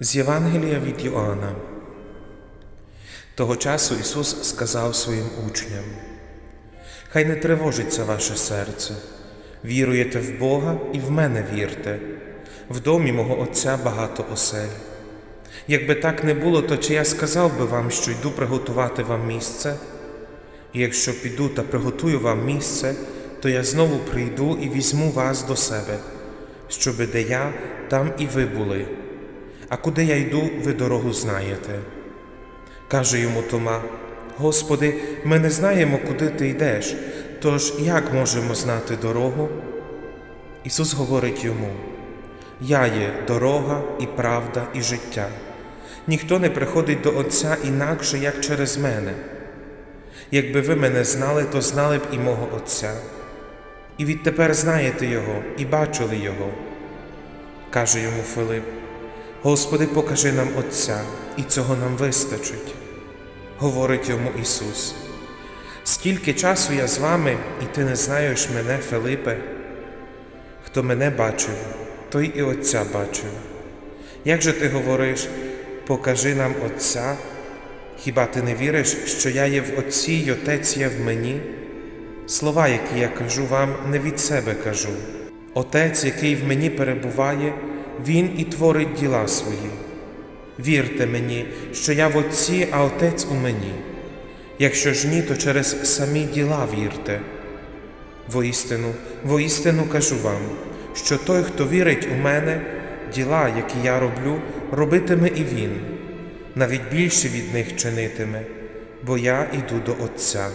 З Євангелія від Йоанна. Того часу Ісус сказав своїм учням: Хай не тривожиться ваше серце, віруєте в Бога і в мене вірте, в домі мого Отця багато осель. Якби так не було, то чи я сказав би вам, що йду приготувати вам місце? І якщо піду та приготую вам місце, то я знову прийду і візьму вас до себе, щоби де я, там і ви були. А куди я йду, ви дорогу знаєте. Каже йому Тома: Господи, ми не знаємо, куди ти йдеш, тож як можемо знати дорогу? Ісус говорить йому: Я є дорога і правда, і життя. Ніхто не приходить до Отця інакше, як через мене. Якби ви мене знали, то знали б і мого Отця. І відтепер знаєте Його і бачили Його. Каже йому Филип: Господи, покажи нам Отця, і цього нам вистачить. Говорить йому Ісус. Скільки часу я з вами, і ти не знаєш мене, Филипе? Хто мене бачив, той і Отця бачив. Як же ти говориш, покажи нам Отця? Хіба ти не віриш, що я є в Отці й Отець є в мені? Слова, які я кажу вам, не від себе кажу. Отець, який в мені перебуває, Він і творить діла свої. Вірте мені, що я в Отці, а Отець у мені. Якщо ж ні, то через самі діла вірте. Воістину, воістину кажу вам, що той, хто вірить у мене, діла, які я роблю, робитиме і він, навіть більше від них чинитиме, бо я йду до Отця.